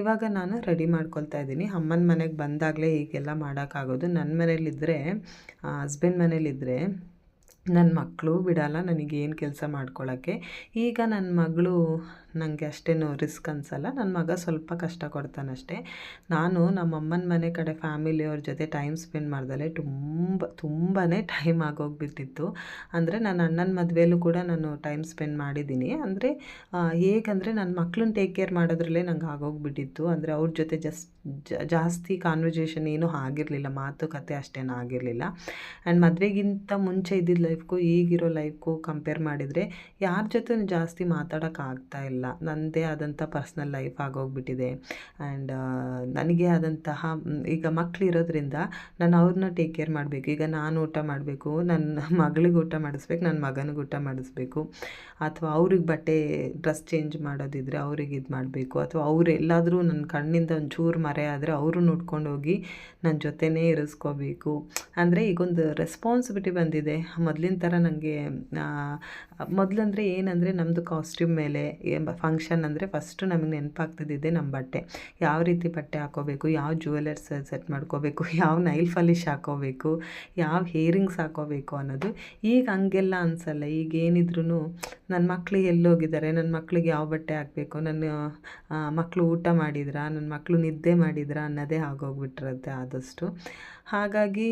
ಇವಾಗ ನಾನು ರೆಡಿ ಮಾಡ್ಕೊಳ್ತಾ ಇದ್ದೀನಿ. ಅಮ್ಮನ ಮನೆಗೆ ಬಂದಾಗಲೇ ಹೀಗೆಲ್ಲ ಮಾಡೋಕ್ಕಾಗೋದು. ನನ್ನ ಮನೇಲಿದ್ದರೆ ಹಸ್ಬೆಂಡ್ ಮನೇಲಿದ್ದರೆ ನನ್ನ ಮಕ್ಕಳು ಬಿಡಲ್ಲ. ನನಗೇನು ಕೆಲಸ ಮಾಡ್ಕೊಳ್ಳೋಕ್ಕೆ ಈಗ ನನ್ನ ಮಗಳು ನನಗೆ ಅಷ್ಟೇನು ರಿಸ್ಕ್ ಅನಿಸಲ್ಲ. ನನ್ನ ಮಗ ಸ್ವಲ್ಪ ಕಷ್ಟ ಕೊಡ್ತಾನಷ್ಟೇ. ನಾನು ನಮ್ಮ ಅಮ್ಮನ ಮನೆ ಕಡೆ ಫ್ಯಾಮಿಲಿಯವ್ರ ಜೊತೆ ಟೈಮ್ ಸ್ಪೆಂಡ್ ಮಾಡ್ದಲೆ ತುಂಬ ತುಂಬಾ ಟೈಮ್ ಆಗೋಗ್ಬಿಟ್ಟಿತ್ತು. ಅಂದರೆ ನನ್ನ ಅಣ್ಣನ ಮದುವೆಯಲ್ಲೂ ಕೂಡ ನಾನು ಟೈಮ್ ಸ್ಪೆಂಡ್ ಮಾಡಿದ್ದೀನಿ. ಅಂದರೆ ಹೇಗಂದರೆ ನನ್ನ ಮಕ್ಳನ್ನ ಟೇಕ್ ಕೇರ್ ಮಾಡೋದ್ರಲ್ಲೇ ನಂಗೆ ಆಗೋಗ್ಬಿಟ್ಟಿತ್ತು. ಅಂದರೆ ಅವ್ರ ಜೊತೆ ಜಸ್ಟ್ ಜಾಸ್ತಿ ಕಾನ್ವರ್ಜೇಷನ್ ಏನೂ ಆಗಿರಲಿಲ್ಲ. ಮಾತುಕತೆ ಅಷ್ಟೇನು ಆಗಿರಲಿಲ್ಲ. ಆ್ಯಂಡ್ ಮದುವೆಗಿಂತ ಮುಂಚೆ ಇದ್ದಿದ್ದ ಲೈಫ್ಗೂ ಈಗಿರೋ ಲೈಫ್ಗೂ ಕಂಪೇರ್ ಮಾಡಿದರೆ ಯಾರ ಜೊತೆ ಜಾಸ್ತಿ ಮಾತಾಡೋಕ್ಕಾಗ್ತಾ ಇಲ್ಲ. ಇಲ್ಲ. ನನ್ನದೇ ಆದಂಥ ಪರ್ಸ್ನಲ್ ಲೈಫ್ ಆಗೋಗ್ಬಿಟ್ಟಿದೆ. ಆ್ಯಂಡ್ ನನಗೆ ಆದಂತಹ ಈಗ ಮಕ್ಕಳಿರೋದ್ರಿಂದ ನಾನು ಅವ್ರನ್ನ ಟೇಕ್ ಕೇರ್ ಮಾಡಬೇಕು. ಈಗ ನಾನು ಊಟ ಮಾಡಬೇಕು ನನ್ನ ಮಗಳಿಗೆ ಊಟ ಮಾಡಿಸ್ಬೇಕು ನನ್ನ ಮಗನಿಗೆ ಊಟ ಮಾಡಿಸ್ಬೇಕು. ಅಥವಾ ಅವ್ರಿಗೆ ಬಟ್ಟೆ ಡ್ರೆಸ್ ಚೇಂಜ್ ಮಾಡೋದಿದ್ರೆ ಅವ್ರಿಗೆ ಇದು ಮಾಡಬೇಕು. ಅಥವಾ ಅವರೆಲ್ಲಾದರೂ ನನ್ನ ಕಣ್ಣಿಂದ ಒಂಚೂರು ಮರೆ ಆದರೆ ಅವರು ನೋಡ್ಕೊಂಡು ಹೋಗಿ ನನ್ನ ಜೊತೆನೇ ಇರಿಸ್ಕೋಬೇಕು. ಅಂದರೆ ಈಗೊಂದು ರೆಸ್ಪಾನ್ಸಿಬಿಲಿಟಿ ಬಂದಿದೆ. ಮೊದಲಿನ ಥರ ನನಗೆ ಮೊದಲಂದರೆ ಏನಂದರೆ ನಮ್ಮದು ಕಾಸ್ಟ್ಯೂಮ್ ಮೇಲೆ ಫಂಕ್ಷನ್ ಅಂದರೆ ಫಸ್ಟು ನಮಗೆ ನೆನಪಾಗ್ತಿದ್ದಿದ್ದೆ ನಮ್ಮ ಬಟ್ಟೆ. ಯಾವ ರೀತಿ ಬಟ್ಟೆ ಹಾಕೋಬೇಕು, ಯಾವ ಜ್ಯುವೆಲರ್ಸ್ ಸೆಟ್ ಮಾಡ್ಕೋಬೇಕು, ಯಾವ ನೈಲ್ ಫಾಲಿಶ್ ಹಾಕೋಬೇಕು, ಯಾವ ಹೇರಿಂಗ್ಸ್ ಹಾಕೋಬೇಕು ಅನ್ನೋದು ಈಗ ಹಂಗೆಲ್ಲ ಅನಿಸಲ್ಲ. ಈಗ ಏನಿದ್ರು ನನ್ನ ಮಕ್ಕಳು ಎಲ್ಲೋಗಿದ್ದಾರೆ ನನ್ನ ಮಕ್ಳಿಗೆ ಯಾವ ಬಟ್ಟೆ ಹಾಕಬೇಕು, ನನ್ನ ಮಕ್ಕಳು ಊಟ ಮಾಡಿದ್ರಾ ನನ್ನ ಮಕ್ಕಳು ನಿದ್ದೆ ಮಾಡಿದ್ರಾ ಅನ್ನೋದೇ ಆಗೋಗ್ಬಿಟ್ಟಿರುತ್ತೆ ಆದಷ್ಟು. ಹಾಗಾಗಿ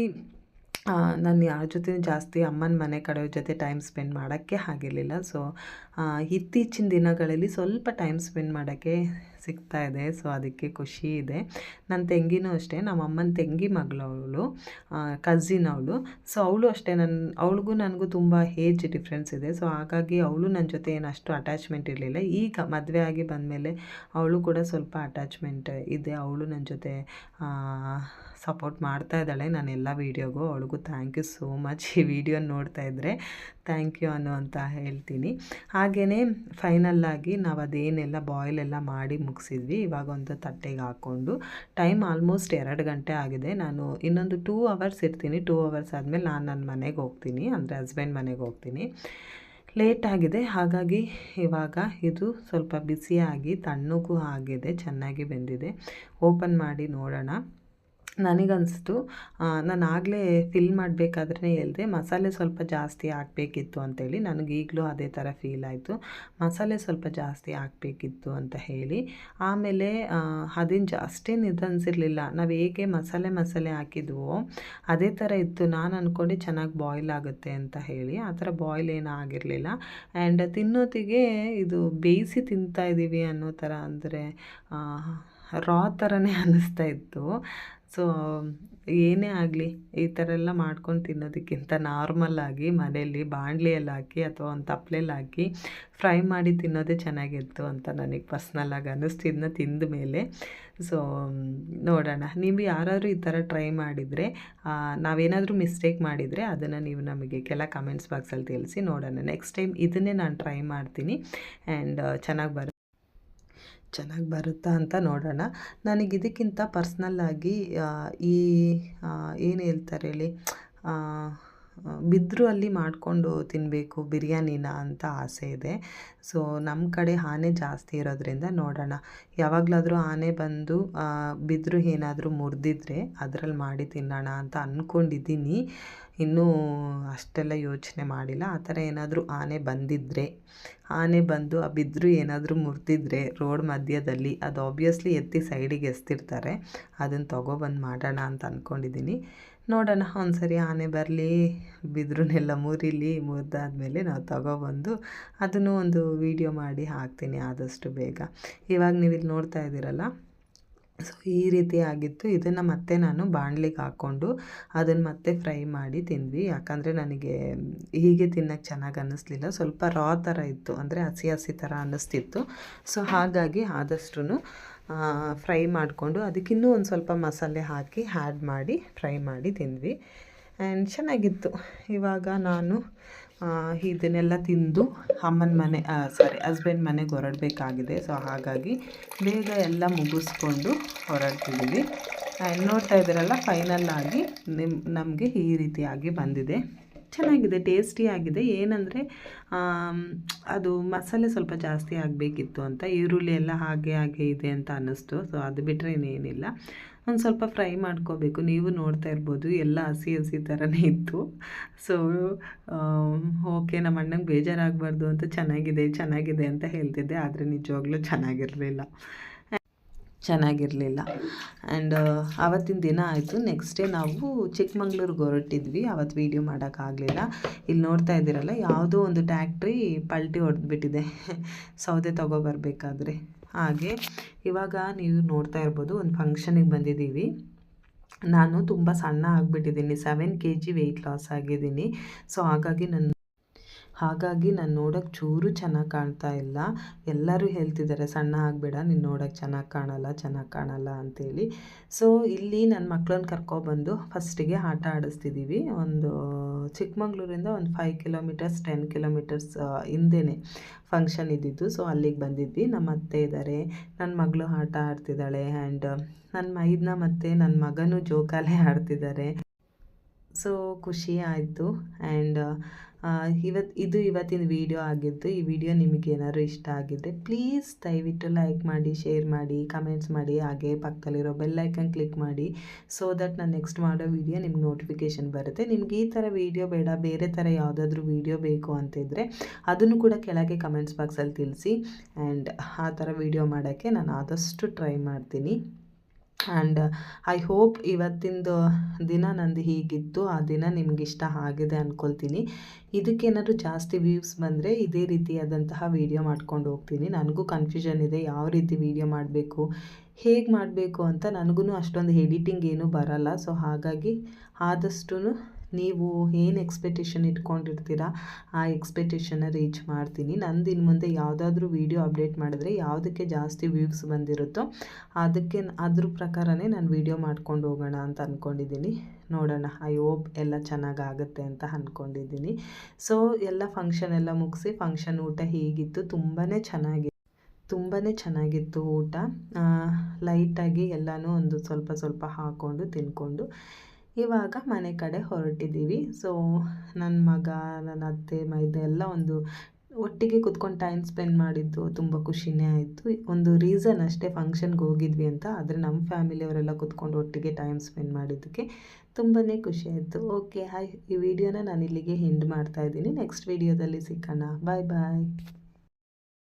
ನಾನು ಯಾರ ಜೊತೆ ಜಾಸ್ತಿ ಅಮ್ಮನ ಮನೆ ಕಡೆಯವ್ರ ಜೊತೆ ಟೈಮ್ ಸ್ಪೆಂಡ್ ಮಾಡೋಕ್ಕೆ ಆಗಿರಲಿಲ್ಲ. ಸೊ ಇತ್ತೀಚಿನ ದಿನಗಳಲ್ಲಿ ಸ್ವಲ್ಪ ಟೈಮ್ ಸ್ಪೆಂಡ್ ಮಾಡೋಕ್ಕೆ ಸಿಗ್ತಾ ಇದೆ. ಸೊ ಅದಕ್ಕೆ ಖುಷಿ ಇದೆ. ನನ್ನ ತಂಗಿನೂ ಅಷ್ಟೇ, ನಮ್ಮ ಅಮ್ಮನ ತಂಗಿ ಮಗಳು ಅವಳು ಕಝಿನ್ ಅವಳು. ಸೊ ಅವಳು ಅಷ್ಟೇ ನನ್ನ ಅವಳಿಗೂ ನನಗೂ ತುಂಬ ಏಜ್ ಡಿಫ್ರೆನ್ಸ್ ಇದೆ. ಸೊ ಹಾಗಾಗಿ ಅವಳು ನನ್ನ ಜೊತೆ ಏನು ಅಷ್ಟು ಅಟ್ಯಾಚ್ಮೆಂಟ್ ಇರಲಿಲ್ಲ. ಈಗ ಮದುವೆ ಆಗಿ ಬಂದಮೇಲೆ ಅವಳು ಕೂಡ ಸ್ವಲ್ಪ ಅಟ್ಯಾಚ್ಮೆಂಟ್ ಇದೆ. ಅವಳು ನನ್ನ ಜೊತೆ ಸಪೋರ್ಟ್ ಮಾಡ್ತಾ ಇದ್ದಾಳೆ. ನಾನು ಎಲ್ಲ ವೀಡಿಯೋಗೂ ಅವಳಿಗೂ ಥ್ಯಾಂಕ್ ಯು ಸೋ ಮಚ್ ಈ ವಿಡಿಯೋ ನೋಡ್ತಾ ಇದ್ದರೆ ಥ್ಯಾಂಕ್ ಯು ಅನ್ನೋ ಅಂತ ಹೇಳ್ತೀನಿ. ಹಾಗೆಯೇ ಫೈನಲ್ಲಾಗಿ ನಾವು ಅದೇನೆಲ್ಲ ಬಾಯ್ಲ್ ಎಲ್ಲ ಮಾಡಿ ಮುಗಿಸಿದ್ವಿ. ಇವಾಗ ಒಂದು ತಟ್ಟೆಗೆ ಹಾಕ್ಕೊಂಡು ಟೈಮ್ ಆಲ್ಮೋಸ್ಟ್ ಎರಡು ಗಂಟೆ ಆಗಿದೆ. ನಾನು ಇನ್ನೊಂದು ಟೂ ಅವರ್ಸ್ ಇರ್ತೀನಿ. ಟೂ ಅವರ್ಸ್ ಆದಮೇಲೆ ನಾನು ನನ್ನ ಮನೆಗೆ ಹೋಗ್ತೀನಿ. ಅಂದರೆ ಹಸ್ಬೆಂಡ್ ಮನೆಗೆ ಹೋಗ್ತೀನಿ. ಲೇಟ್ ಆಗಿದೆ. ಹಾಗಾಗಿ ಇವಾಗ ಇದು ಸ್ವಲ್ಪ ಬಿಸಿಯಾಗಿ ತಣ್ಣಗೂ ಆಗಿದೆ. ಚೆನ್ನಾಗಿ ಬೆಂದಿದೆ. ಓಪನ್ ಮಾಡಿ ನೋಡೋಣ. ನನಗನ್ನಿಸ್ತು ನಾನು ಆಗಲೇ ಫಿಲ್ ಮಾಡಬೇಕಾದ್ರೆ ಹೇಳಿದೆ, ಮಸಾಲೆ ಸ್ವಲ್ಪ ಜಾಸ್ತಿ ಹಾಕಬೇಕಿತ್ತು ಅಂತೇಳಿ ನನಗೆ ಈಗಲೂ ಅದೇ ಥರ ಫೀಲ್ ಆಯಿತು. ಮಸಾಲೆ ಸ್ವಲ್ಪ ಜಾಸ್ತಿ ಹಾಕಬೇಕಿತ್ತು ಅಂತ ಹೇಳಿ, ಆಮೇಲೆ ಅದೇನು ಜಾಸ್ತಿ ನಿಧಾನಿಸಿರಲಿಲ್ಲ ನಾವು ಹೇಗೆ ಮಸಾಲೆ ಮಸಾಲೆ ಹಾಕಿದ್ವೋ, ಅದೇ ಥರ ಇತ್ತು. ನಾನು ಅಂದ್ಕೊಂಡು ಚೆನ್ನಾಗಿ ಬಾಯ್ಲ್ ಆಗುತ್ತೆ ಅಂತ ಹೇಳಿ, ಆ ಥರ ಬಾಯ್ಲ್ ಏನೂ ಆಗಿರಲಿಲ್ಲ. ಆ್ಯಂಡ್ ತಿನ್ನೋತಿಗೆ ಇದು ಬೇಯಿಸಿ ತಿಂತಾ ಇದ್ದೀವಿ ಅನ್ನೋ ಥರ ಅಂದರೆ ರಾ ಥರನೇ ಅನ್ನಿಸ್ತಾ ಇತ್ತು. ಸೊ ಏನೇ ಆಗಲಿ, ಈ ಥರ ಎಲ್ಲ ಮಾಡ್ಕೊಂಡು ತಿನ್ನೋದಕ್ಕಿಂತ ನಾರ್ಮಲ್ಲಾಗಿ ಮನೆಯಲ್ಲಿ ಬಾಣಲಿಯಲ್ಲಿ ಹಾಕಿ ಅಥವಾ ಒಂದು ತಪ್ಪಲೆಯಲ್ಲಿ ಹಾಕಿ ಫ್ರೈ ಮಾಡಿ ತಿನ್ನೋದೇ ಚೆನ್ನಾಗಿತ್ತು ಅಂತ ನನಗೆ ಪರ್ಸ್ನಲ್ಲಾಗಿ ಅನ್ನಿಸ್ತು ಇದನ್ನ ತಿಂದ ಮೇಲೆ ಸೊ ನೋಡೋಣ. ನೀವು ಯಾರಾದರೂ ಈ ಥರ ಟ್ರೈ ಮಾಡಿದರೆ ನಾವೇನಾದರೂ ಮಿಸ್ಟೇಕ್ ಮಾಡಿದರೆ ಅದನ್ನು ನೀವು ನಮಗೆ ಕೆಲ ಕಮೆಂಟ್ಸ್ ಬಾಕ್ಸಲ್ಲಿ ತಿಳಿಸಿ ನೋಡೋಣ. ನೆಕ್ಸ್ಟ್ ಟೈಮ್ ಇದನ್ನೇ ನಾನು ಟ್ರೈ ಮಾಡ್ತೀನಿ ಆ್ಯಂಡ್ ಚೆನ್ನಾಗಿ ಬರುತ್ತೆ. ಚೆನ್ನಾಗಿ ಬರುತ್ತಾ ಅಂತ ನೋಡೋಣ. ನನಗೆ ಇದಕ್ಕಿಂತ ಪರ್ಸ್ನಲ್ಲಾಗಿ ಈ ಏನು ಹೇಳ್ತಾರೆ ಹೇಳಿ ಬಿದ್ರು ಅಲ್ಲಿ ಮಾಡಿಕೊಂಡು ತಿನ್ನಬೇಕು ಬಿರಿಯಾನಿನ ಅಂತ ಆಸೆ ಇದೆ. ಸೊ ನಮ್ಮ ಕಡೆ ಆನೆ ಜಾಸ್ತಿ ಇರೋದ್ರಿಂದ ನೋಡೋಣ. ಯಾವಾಗಲಾದರೂ ಆನೆ ಬಂದು ಬಿದ್ರು ಏನಾದರೂ ಮುರಿದಿದ್ರೆ ಅದರಲ್ಲಿ ಮಾಡಿ ತಿನ್ನೋಣ ಅಂತ ಅಂದ್ಕೊಂಡಿದ್ದೀನಿ ಇನ್ನೂ ಅಷ್ಟೆಲ್ಲ ಯೋಚನೆ ಮಾಡಿಲ್ಲ. ಆ ಥರ ಏನಾದರೂ ಆನೆ ಬಂದಿದ್ದರೆ ಆನೆ ಬಂದು ಆ ಬಿದ್ದರೂ ಏನಾದರೂ ಮುರಿದಿದ್ರೆ ರೋಡ್ ಮಧ್ಯದಲ್ಲಿ, ಅದು ಆಬ್ವಿಯಸ್ಲಿ ಎತ್ತಿ ಸೈಡಿಗೆ ಎಸ್ತಿರ್ತಾರೆ. ಅದನ್ನು ತೊಗೊಬಂದು ಮಾಡೋಣ ಅಂತ ಅಂದ್ಕೊಂಡಿದ್ದೀನಿ ನೋಡೋಣ ಒಂದು ಸರಿ ಆನೆ ಬರಲಿ ಬಿದ್ರನ್ನೆಲ್ಲ ಮುರಿಲಿ, ಮುರಿದಾದ್ಮೇಲೆ ನಾವು ತಗೊಬಂದು ಅದನ್ನು ಒಂದು ವಿಡಿಯೋ ಮಾಡಿ ಹಾಕ್ತೀನಿ ಆದಷ್ಟು ಬೇಗ. ಇವಾಗ ನೀವು ಇಲ್ಲಿ ನೋಡ್ತಾ ಇದ್ದೀರಲ್ಲ ಸೊ, ಈ ರೀತಿ ಆಗಿತ್ತು. ಇದನ್ನು ಮತ್ತೆ ನಾನು ಬಾಣಲಿಗೆ ಹಾಕ್ಕೊಂಡು ಅದನ್ನು ಮತ್ತೆ ಫ್ರೈ ಮಾಡಿ ತಿಂದ್ವಿ. ಯಾಕಂದರೆ ನನಗೆ ಹೀಗೆ ತಿನ್ನೋಕ್ಕೆ ಚೆನ್ನಾಗಿ ಅನ್ನಿಸ್ಲಿಲ್ಲ. ಸ್ವಲ್ಪ ರಾ ಥರ ಇತ್ತು. ಅಂದರೆ ಹಸಿ ಹಸಿ ಥರ ಅನ್ನಿಸ್ತಿತ್ತು. ಸೊ, ಹಾಗಾಗಿ ಆದಷ್ಟು ಫ್ರೈ ಮಾಡಿಕೊಂಡು ಅದಕ್ಕಿನ್ನೂ ಒಂದು ಸ್ವಲ್ಪ ಮಸಾಲೆ ಹಾಕಿ ಆ್ಯಡ್ ಮಾಡಿ, ಫ್ರೈ ಮಾಡಿ ತಿಂದ್ವಿ. ಆ್ಯಂಡ್ ಚೆನ್ನಾಗಿತ್ತು. ಇವಾಗ ನಾನು ಇದನ್ನೆಲ್ಲ ತಿಂದು ಅಮ್ಮನ ಮನೆ ಸಾರಿ ಹಸ್ಬೆಂಡ್ ಮನೆಗೆ ಹೊರಡಬೇಕಾಗಿದೆ. ಸೊ ಹಾಗಾಗಿ ಬೇಗ ಎಲ್ಲ ಮುಗಿಸ್ಕೊಂಡು ಹೊರಡ್ತಿದ್ದೀವಿ ನೋಡ್ತಾ ಇದ್ದೀರಲ್ಲ ಆಗಿ ನಿಮ್ಮ ನಮಗೆ ಈ ರೀತಿಯಾಗಿ ಬಂದಿದೆ. ಚೆನ್ನಾಗಿದೆ ಟೇಸ್ಟಿಯಾಗಿದೆ ಏನಂದರೆ ಅದು ಮಸಾಲೆ ಸ್ವಲ್ಪ ಜಾಸ್ತಿ ಆಗಬೇಕಿತ್ತು ಅಂತ, ಈರುಳ್ಳಿ ಎಲ್ಲ ಹಾಗೆ ಹಾಗೆ ಇದೆ ಅಂತ ಅನ್ನಿಸ್ತು. ಸೊ ಅದು ಬಿಟ್ಟರೆ ಇನ್ನೇನಿಲ್ಲ. ಒಂದು ಸ್ವಲ್ಪ ಫ್ರೈ ಮಾಡ್ಕೋಬೇಕು. ನೀವು ನೋಡ್ತಾ ಇರ್ಬೋದು, ಎಲ್ಲ ಹಸಿ ಹಸಿ ಥರನೇ ಇತ್ತು. ಸೊ ಓಕೆ ನಮ್ಮ ಅಣ್ಣಂಗೆ ಬೇಜಾರಾಗಬಾರ್ದು ಅಂತ ಚೆನ್ನಾಗಿದೆ ಚೆನ್ನಾಗಿದೆ ಅಂತ ಹೇಳ್ತಿದ್ದೆ. ಆದರೆ ನಿಜವಾಗ್ಲೂ ಚೆನ್ನಾಗಿರಲಿಲ್ಲ. ಚೆನ್ನಾಗಿರಲಿಲ್ಲ. ಆ್ಯಂಡ್ ಆವತ್ತಿನ ದಿನ ಆಯಿತು. ನೆಕ್ಸ್ಟ್ ಡೇ ನಾವು ಚಿಕ್ಕಮಂಗ್ಳೂರಿಗೆ ಹೊರಟಿದ್ವಿ. ಅವತ್ತು ವೀಡಿಯೋ ಮಾಡೋಕ್ಕಾಗಲಿಲ್ಲ ಇಲ್ಲಿ ನೋಡ್ತಾ ಇದ್ದೀರಲ್ಲ, ಯಾವುದೋ ಒಂದು ಟ್ಯಾಕ್ಟ್ರಿ ಪಲ್ಟಿ ಹೊಡೆದ್ಬಿಟ್ಟಿದೆ. ಸೌದೆ ತೊಗೊಬರ್ಬೇಕಾದ್ರೆ ಹಾಗೆ ಇವಾಗ ನೀವು ನೋಡ್ತಾ ಇರ್ಬೋದು ಒಂದು ಫಂಕ್ಷನಿಗೆ ಬಂದಿದ್ದೀವಿ. ನಾನು ತುಂಬ ಸಣ್ಣ ಆಗಿಬಿಟ್ಟಿದ್ದೀನಿ seven K G weight loss ಆಗಿದ್ದೀನಿ. ಸೊ ಹಾಗಾಗಿ ನನ್ನ ಹಾಗಾಗಿ ನಾನು ನೋಡೋಕ್ಕೆ ಚೂರು ಚೆನ್ನಾಗಿ ಕಾಣ್ತಾ ಇಲ್ಲ. ಎಲ್ಲರೂ ಹೇಳ್ತಿದ್ದಾರೆ, ಸಣ್ಣ ಆಗಬೇಡ, ನೀನು ನೋಡೋಕ್ಕೆ ಚೆನ್ನಾಗಿ ಕಾಣಲ್ಲ ಚೆನ್ನಾಗಿ ಕಾಣಲ್ಲ ಅಂಥೇಳಿ ಸೊ ಇಲ್ಲಿ ನನ್ನ ಮಕ್ಳನ್ನ ಕರ್ಕೊಬಂದು ಫಸ್ಟಿಗೆ ಆಟ ಆಡಿಸ್ತಿದ್ದೀವಿ ಒಂದು ಚಿಕ್ಕಮಂಗ್ಳೂರಿಂದ ಒಂದು ಫೈವ್ ಕಿಲೋಮೀಟರ್ಸ್ ಟೆನ್ ಕಿಲೋಮೀಟರ್ಸ್ ಹಿಂದೆನೇ ಫಂಕ್ಷನ್ ಇದ್ದಿದ್ದು. ಸೊ ಅಲ್ಲಿಗೆ ಬಂದಿದ್ವಿ. ನಮ್ಮ ಅತ್ತೆ ಇದ್ದಾರೆ ನನ್ನ ಮಗಳು ಆಟ ಆಡ್ತಿದ್ದಾಳೆ ಆ್ಯಂಡ್ ನನ್ನ ಮೈದನ ಮತ್ತು ನನ್ನ ಮಗನೂ ಜೋಕಾಲೆ ಆಡ್ತಿದ್ದಾರೆ. ಸೊ ಖುಷಿ ಆಯಿತು. ಆ್ಯಂಡ್ ಇವತ್ತು ಇದು ಇವತ್ತಿನ ವೀಡಿಯೋ ಆಗಿದ್ದು, ಈ ವಿಡಿಯೋ ನಿಮಗೆ ಏನಾದ್ರು ಇಷ್ಟ ಆಗಿದ್ದರೆ ಪ್ಲೀಸ್ ದಯವಿಟ್ಟು ಲೈಕ್ ಮಾಡಿ ಶೇರ್ ಮಾಡಿ ಕಮೆಂಟ್ಸ್ ಮಾಡಿ, ಹಾಗೆ ಪಕ್ಕದಲ್ಲಿರೋ ಬೆಲ್ಲೈಕನ್ ಕ್ಲಿಕ್ ಮಾಡಿ ಸೊ ದಟ್ ನಾನು ನೆಕ್ಸ್ಟ್ ಮಾಡೋ ವಿಡಿಯೋ ನಿಮ್ಗೆ ನೋಟಿಫಿಕೇಷನ್ ಬರುತ್ತೆ. ನಿಮ್ಗೆ ಈ ಥರ ವೀಡಿಯೋ ಬೇಡ, ಬೇರೆ ಥರ ಯಾವುದಾದ್ರೂ ವಿಡಿಯೋ ಬೇಕು ಅಂತಿದ್ರೆ ಅದನ್ನು ಕೂಡ ಕೆಳಗೆ ಕಮೆಂಟ್ಸ್ ಬಾಕ್ಸಲ್ಲಿ ತಿಳಿಸಿ ಆ್ಯಂಡ್ ಆ ಥರ ವಿಡಿಯೋ ಮಾಡೋಕ್ಕೆ ನಾನು ಆದಷ್ಟು ಟ್ರೈ ಮಾಡ್ತೀನಿ. ಆ್ಯಂಡ್ ಐ ಹೋಪ್ ಇವತ್ತಿಂದು ದಿನ ನಂದು ಹೀಗಿತ್ತು. ಆ ದಿನ ನಿಮ್ಗೆ ಇಷ್ಟ ಆಗಿದೆ ಅಂದ್ಕೊಳ್ತೀನಿ ಇದಕ್ಕೇನಾದರೂ ಜಾಸ್ತಿ ವ್ಯೂವ್ಸ್ ಬಂದರೆ ಇದೇ ರೀತಿಯಾದಂತಹ ವೀಡಿಯೋ ಮಾಡ್ಕೊಂಡು ಹೋಗ್ತೀನಿ. ನನಗೂ ಕನ್ಫ್ಯೂಷನ್ ಇದೆ, ಯಾವ ರೀತಿ ವೀಡಿಯೋ ಮಾಡಬೇಕು, ಹೇಗೆ ಮಾಡಬೇಕು ಅಂತ. ನನಗೂ ಅಷ್ಟೊಂದು ಎಡಿಟಿಂಗ್ ಏನೂ ಬರಲ್ಲ. ಸೊ ಹಾಗಾಗಿ ಆದಷ್ಟು ನೀವು ಏನು ಎಕ್ಸ್ಪೆಕ್ಟೇಷನ್ ಇಟ್ಕೊಂಡಿರ್ತೀರ, ಆ ಎಕ್ಸ್ಪೆಕ್ಟೇಷನ್ನ ರೀಚ್ ಮಾಡ್ತೀನಿ. ನಂದು ಇನ್ನು ಮುಂದೆ ಯಾವುದಾದ್ರೂ ವೀಡಿಯೋ ಅಪ್ಡೇಟ್ ಮಾಡಿದ್ರೆ ಯಾವುದಕ್ಕೆ ಜಾಸ್ತಿ ವ್ಯೂಸ್ ಬಂದಿರುತ್ತೋ ಅದಕ್ಕೆ ಅದ್ರ ಪ್ರಕಾರನೇ ನಾನು ವೀಡಿಯೋ ಮಾಡ್ಕೊಂಡು ಹೋಗೋಣ ಅಂತ ಅಂದ್ಕೊಂಡಿದ್ದೀನಿ ನೋಡೋಣ ಐ ಹೋಪ್ ಎಲ್ಲ ಚೆನ್ನಾಗಾಗುತ್ತೆ ಅಂತ ಅಂದ್ಕೊಂಡಿದ್ದೀನಿ ಸೊ ಎಲ್ಲ ಫಂಕ್ಷನ್ ಎಲ್ಲ ಮುಗಿಸಿ ಫಂಕ್ಷನ್ ಊಟ ಹೀಗಿತ್ತು? ತುಂಬಾ ಚೆನ್ನಾಗಿ ತುಂಬಾ ಚೆನ್ನಾಗಿತ್ತು ಊಟ. ಲೈಟಾಗಿ ಎಲ್ಲನೂ ಒಂದು ಸ್ವಲ್ಪ ಸ್ವಲ್ಪ ಹಾಕ್ಕೊಂಡು ತಿನ್ಕೊಂಡು ಇವಾಗ ಮನೆ ಕಡೆ ಹೊರಟಿದ್ದೀವಿ. ಸೊ ನನ್ನ ಮಗ ನನ್ನ ಅತ್ತೆ, ಮೈದ ಎಲ್ಲ ಒಂದು ಒಟ್ಟಿಗೆ ಕುತ್ಕೊಂಡು ಟೈಮ್ ಸ್ಪೆಂಡ್ ಮಾಡಿದ್ದು ತುಂಬ ಖುಷಿನೇ ಆಯಿತು. ಒಂದು ರೀಸನ್ ಅಷ್ಟೇ ಫಂಕ್ಷನ್ಗೆ ಹೋಗಿದ್ವಿ ಅಂತ. ಆದರೆ ನಮ್ಮ ಫ್ಯಾಮಿಲಿಯವರೆಲ್ಲ ಕುತ್ಕೊಂಡು ಒಟ್ಟಿಗೆ ಟೈಮ್ ಸ್ಪೆಂಡ್ ಮಾಡಿದ್ದಕ್ಕೆ ತುಂಬಾ ಖುಷಿ ಆಯಿತು. ಓಕೆ ಹಾಯ್ ಈ ವಿಡಿಯೋನ ನಾನು ಇಲ್ಲಿಗೆ ಹೆಂಡ್ ಮಾಡ್ತಾ ಇದ್ದೀನಿ. ನೆಕ್ಸ್ಟ್ ವಿಡಿಯೋದಲ್ಲಿ ಸಿಕ್ಕೋಣ ಬಾಯ್ ಬಾಯ್